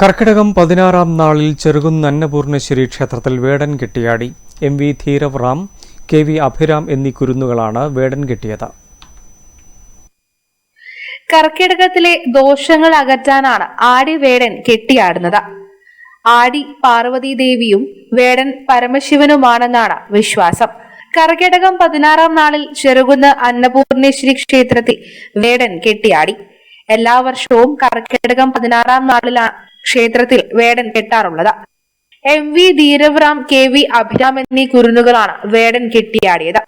കർക്കിടകം പതിനാറാം നാളിൽ ചെറുകുന്ന് അന്നപൂർണേശ്വരി ക്ഷേത്രത്തിൽ വേടൻ കെട്ടിയാടി. M V Dheerav Ram K V Abhiram എന്നീ കുരുന്നുകളാണ് വേടൻ കെട്ടിയത്. കർക്കിടകത്തിലെ ദോഷങ്ങൾ അകറ്റാനാണ് ആടി വേടൻ കെട്ടിയാടുന്നത്. ആടി പാർവതി ദേവിയും വേടൻ പരമശിവനുമാണെന്നാണ് വിശ്വാസം. കർക്കിടകം പതിനാറാം നാളിൽ ചെറുകുന്ന് അന്നപൂർണേശ്വരി ക്ഷേത്രത്തിൽ വേടൻ കെട്ടിയാടി. എല്ലാ വർഷവും കർക്കിടകം പതിനാറാം നാളിലാണ് ക്ഷേത്രത്തിൽ വേടൻ കെട്ടാറുള്ളത്. M V Dheeravram K V Abhiram എന്നീ കുരുന്നുകളാണ് വേടൻ കെട്ടിയാടിയത്.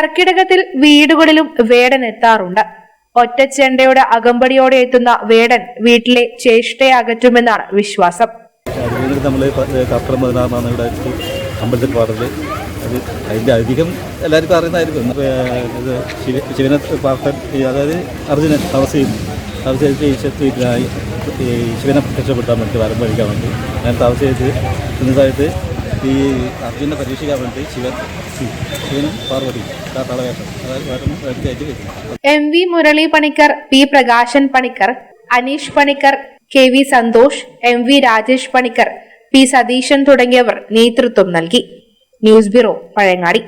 കർക്കിടകത്തിൽ വീടുകളിലും വേടൻ എത്താറുണ്ട്. ഒറ്റച്ചെണ്ടയുടെ അകമ്പടിയോടെ എത്തുന്ന വേടൻ വീട്ടിലെ ചേഷ്ടയെ അകറ്റുമെന്നാണ് വിശ്വാസം നമ്മൾ കപ്പറം പതിനാറാണ് ഇവിടെ അമ്പലത്തിൽ പാടൽ. അത് അതിന്റെ അധികം എല്ലാവർക്കും അറിയുന്നതായിരിക്കും. ഇത് ശിവ ശിവനെ പാർട്ടൻ അതായത് അർജുനൻ തപസ് ചെയ്യും തപസ് ചെയ്തിട്ട് ഈശ്വരത്തിനായി ശിവനെ പ്രത്യക്ഷപ്പെടുത്താൻ വേണ്ടി വരം കഴിക്കാൻ വേണ്ടി. ഞാൻ തപസ് ചെയ്ത് ഇന്നതായിട്ട് ഈ അർജുനെ പരീക്ഷിക്കാൻ വേണ്ടി Shivan M V Murali Panicker P Prakashan Panicker Aneesh Panicker K V Santhosh M V Rajesh Panicker P Satheesan തുടങ്ങിയവർ നേതൃത്വം നൽകി. News bureau Pazhayangadi.